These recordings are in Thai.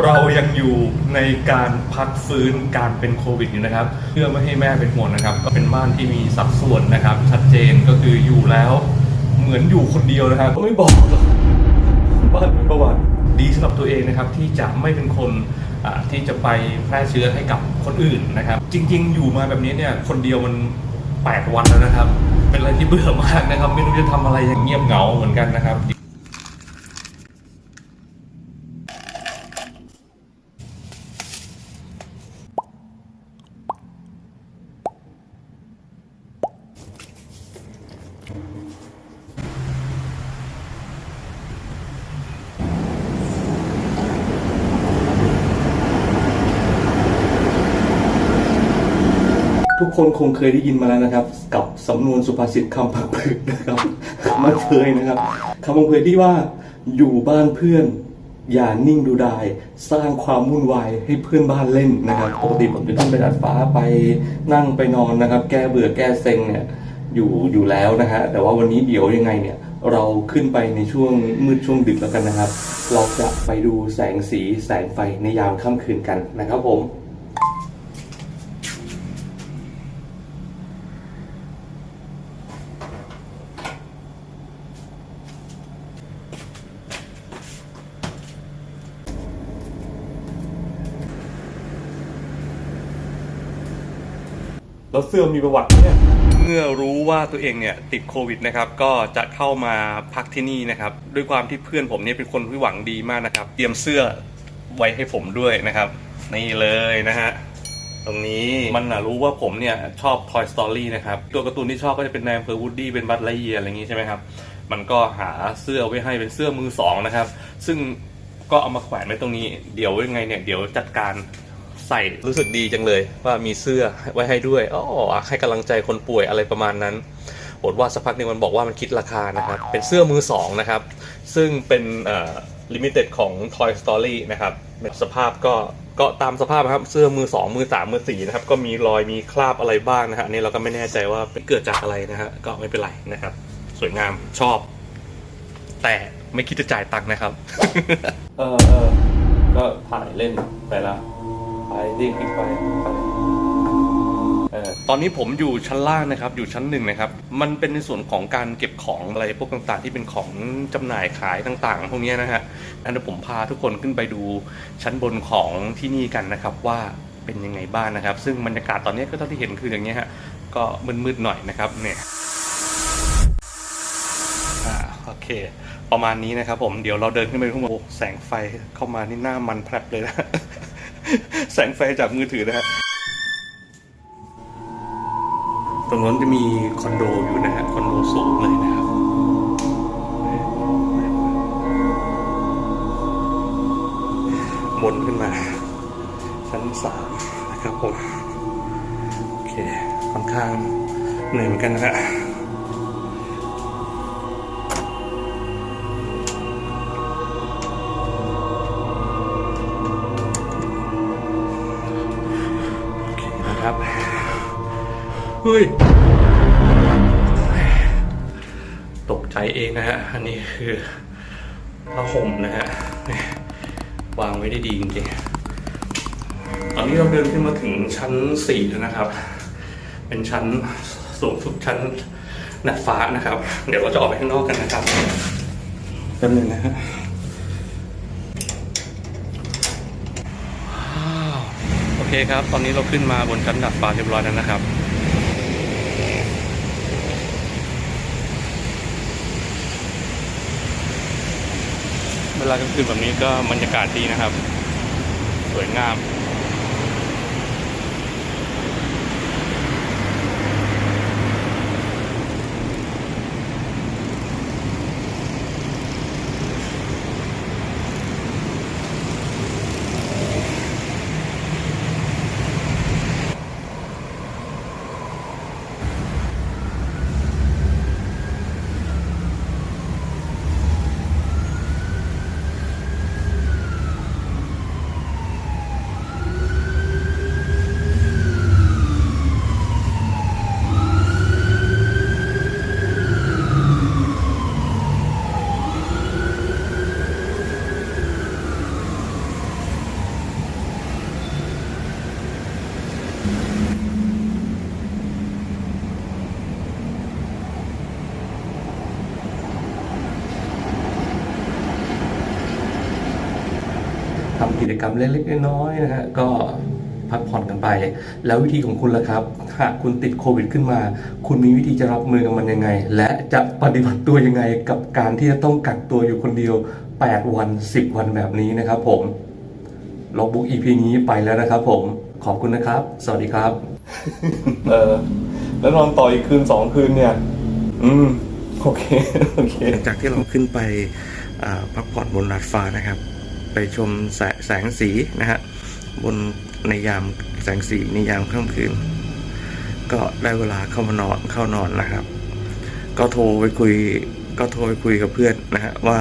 เรายังอยู่ในการพักฟื้นการเป็นโควิดอยู่นะครับ เพื่อไม่ให้แม่เป็นห่วงนะครับ ก็เป็นบ้านที่มีสัดส่วนนะครับ ชัดเจนก็คืออยู่แล้ว เหมือนอยู่คนเดียวนะครับก็ไม่บอกหรอกบ้านประวัติดีสำหรับตัวเองนะครับที่จะไม่เป็นคนที่จะไปแพร่เชื้อให้กับคนอื่นนะครับ จริง ๆ อยู่มาแบบนี้เนี่ยคนเดียวมัน 8 วันแล้วนะครับ เป็นอะไรที่เบื่อมากนะครับ ไม่รู้จะทำอะไรอย่างเงียบเหงาเหมือนกันนะครับ ทุ กคนคงเคยได้ยินมาแล้วนะครับ กับสำนวนสุภาษิตคำพักผึกนะครับมันเคยนะครับคำพังเพยที่ว่าอยู่บ้านเพื่อน อย่านิ่งดูดาย สร้างความวุ่นวายให้เพื่อนบ้านเล่นนะครับปกติผมจะต้องไปดัดฟ้าไปนั่งไปนอนนะครับ แก้เบื่อแก้เซ็งเนี่ยอยู่อยู่แล้วนะฮะแต่ว่าวันนี้เดี๋ยวยังไงเนี่ยเราขึ้นไปในช่วงมืดช่วงดึกแล้วกันนะครับ เราจะไปดูแสงสีแสงไฟในยามค่ำคืนกันนะครับผม แล้วเสื้อมีประวัติเนี่ยเมื่อรู้ว่าตัวเองเนี่ยติดโควิดนะครับก็จะเข้ามาพักที่นี่นะครับด้วยความที่เพื่อนผมเนี่ยเป็นคนที่หวังดีมากนะครับ เตรียมเสื้อไว้ให้ผมด้วยนะครับนี่เลยนะฮะตรงนี้มันนะรู้ว่าผมเนี่ยชอบ Toy Story นะครับ ตัวการ์ตูนที่ชอบก็จะเป็นแนมเพอร์วูดดี้เป็นบัตไลเยียอะไรอย่างงี้ใช่ไหมครับ มันก็หาเสื้อไว้ให้เป็นเสื้อมือสองนะครับ ซึ่งก็เอามาแขวนไว้ตรงนี้ เดี๋ยวยังไงเนี่ย เดี๋ยวจัดการ ใส่รู้สึกดีจังเลย ว่ามีเสื้อไว้ให้ด้วยอ๋อให้กำลังใจคนป่วยอะไรประมาณนั้นบทว่าสักพักนึงมันบอกว่ามันคิดราคานะครับ เป็นเสื้อมือสองนะครับ ซึ่งเป็นลิมิเต็ดของ Toy Story นะครับสภาพก็ก็ตามสภาพนะครับเสื้อมือสองมือสามมือสี่นะครับ ก็มีรอยมีคราบอะไรบ้างนะฮะนนี่เราก็ไม่แน่ใจว่าเกิดจากอะไรนะฮะก็ไม่เป็นไรนะครับ สวยงามชอบ แต่ไม่คิดจะจ่ายตังค์นะครับ เออเออก็ถ่ายเล่นไปละ ไปรีบขึ้นไปไปเออตอนนี้ผมอยู่ชั้นล่างนะครับ อยู่ชั้นหนึ่งนะครับ มันเป็นในส่วนของการเก็บของอะไรพวกต่างๆ ที่เป็นของจำหน่ายขายต่าง ๆ พวกเนี้ยนะฮะอันนี้ผมพาทุกคนขึ้นไปดูชั้นบนของที่นี่กันนะครับว่าเป็นยังไงบ้างนะครับ ซึ่งบรรยากาศตอนนี้ก็เท่าที่เห็นคืออย่างเงี้ยฮะก็มืดๆหน่อยนะครับเนี่ย อ่าโอเค ประมาณนี้นะครับผมเดี๋ยวเราเดินขึ้นไปข้างบนโอ้แสงไฟเข้ามานี่หน้ามันแพรบเลยนะ แสงไฟจากมือถือนะฮะตรงนั้นจะมีคอนโดอยู่นะฮะคอนโดสูงเลยนะครับบนขึ้นมา ชั้นสามนะครับผม โอเคค่อนข้างเหนื่อยเหมือนกันนะฮะ เฮ้ย ตกใจเองนะฮะ อันนี้คือผ้าห่มนะฮะ วางไว้ได้ดีจริงๆ ตอนนี้เราเดินขึ้นมาถึงชั้นสี่แล้วนะครับ เป็นชั้นสูงสุดชั้นหนัดฟ้านะครับ เดี๋ยวเราจะออกไปข้างนอกกันนะครับแป๊บนึงนะฮะโอเคครับ ตอนนี้เราขึ้นมาบนชั้นดัดฟ้าเรียบร้อยแล้วนะครับ เวลากลางคืนแบบนี้ก็บรรยากาศดีนะครับ สวยงาม จกรรมเล็กๆน้อยๆนะฮะก็พักผ่อนกันไป แล้ววิธีของคุณล่ะครับหากคุณติดโควิดขึ้นมา คุณมีวิธีจะรับมือกับมันยังไง และจะปฏิบัติตัวยังไงกับการที่จะต้องกักตัวอยู่คนเดียว 8 วัน 10 วันแบบนี้นะครับผมล็อกบุ๊ก EP นี้ไปแล้วนะครับผมขอบคุณนะครับ สวัสดีครับ เออ แล้วนอนต่ออีกคืนสองคืนเนี่ย อืม โอเค โอเค หลังจากที่เราขึ้นไปอ่าพักผ่อนบนดาดฟ้านะครับ ไปชมแสแสงสีนะฮะบนในยามแสงสีในยามค่ำคืน ก็ได้เวลาเข้ามานอนเข้านอนนะครับ ก็โทรไปคุย ก็โทรไปคุยกับเพื่อนนะฮะว่า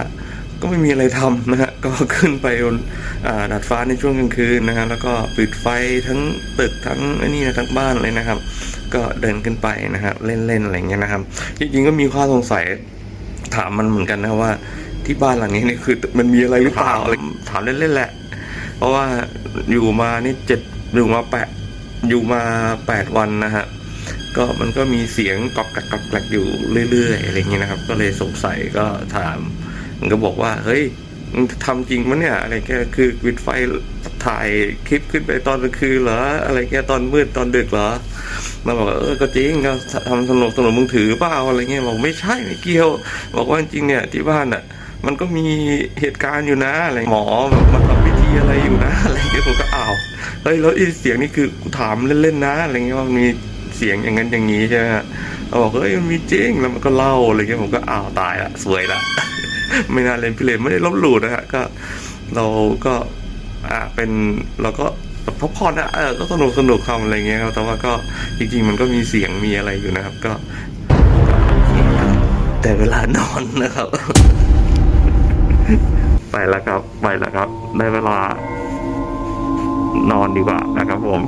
ก็ไม่มีอะไรทำนะฮะก็ขึ้นไปบนอ่าดาดฟ้าในช่วงกลางคืนนะฮะแล้วก็ปิดไฟทั้งตึกทั้งนี่นะทั้งบ้านเลยนะครับ ก็เดินขึ้นไปนะครับเล่นๆอะไรเงี้ยนะครับ จริงๆก็มีข้อสงสัยถามมันเหมือนกันนะว่า ที่บ้านหลังนี้นี่คือมันมีอะไรหรือเปล่าอะไรถามเล่นๆแหละ เพราะว่าอยู่มานี่เจ็ดอยู่มาแปดอยู่มาแปดวันนะฮะก็มันก็มีเสียงกรอบแกรกกรอบแกรกอยู่เรื่อยๆอะไรอย่างเงี้ยนะครับ ก็เลยสงสัยก็ถาม มันก็บอกว่าเฮ้ยมึงทำจริงปะเนี่ยอะไรแกคือปิดไฟถ่ายคลิปขึ้นไปตอนกลางคืนเหรออะไรแกตอนมืดตอนดึกเหรอมันบอกว่าเออก็จริงก็ทำสนุกสนุกมึงถือเปล่าอะไรเงี้ยบอกไม่ใช่ไม่เกี่ยว บอกว่าจริงๆเนี่ยที่บ้านอะ มันก็มีเหตุการณ์อยู่นะอะไรหมอมาทำพิธีอะไรอยู่นะอะไรเงี้ยผมก็อ้าวเฮ้ยแล้วไอ้เสียงนี่คือกูถามเล่นๆนะอะไรเงี้ยว่ามันมีเสียงอย่างนั้นอย่างนี้ใช่ไหมฮะเขาบอกเฮ้ยมันมีจริงแล้วมันก็เล่าอะไรเงี้ยผมก็อ้าวตายละสวยละ ไม่น่าเล่นพี่เลนไม่ได้ลบหลู่นะฮะก็ เราก็อ่าเป็นเราก็พักผ่อนอะเออก็สนุกสนุกคำอะไรเงี้ยครับแต่ว่าก็จริง ๆ มันก็มีเสียงมีอะไรอยู่นะครับ ก็แต่เวลานอนนะครับ ไปแล้วครับ ไปแล้วครับ ได้เวลานอนดีกว่านะครับผม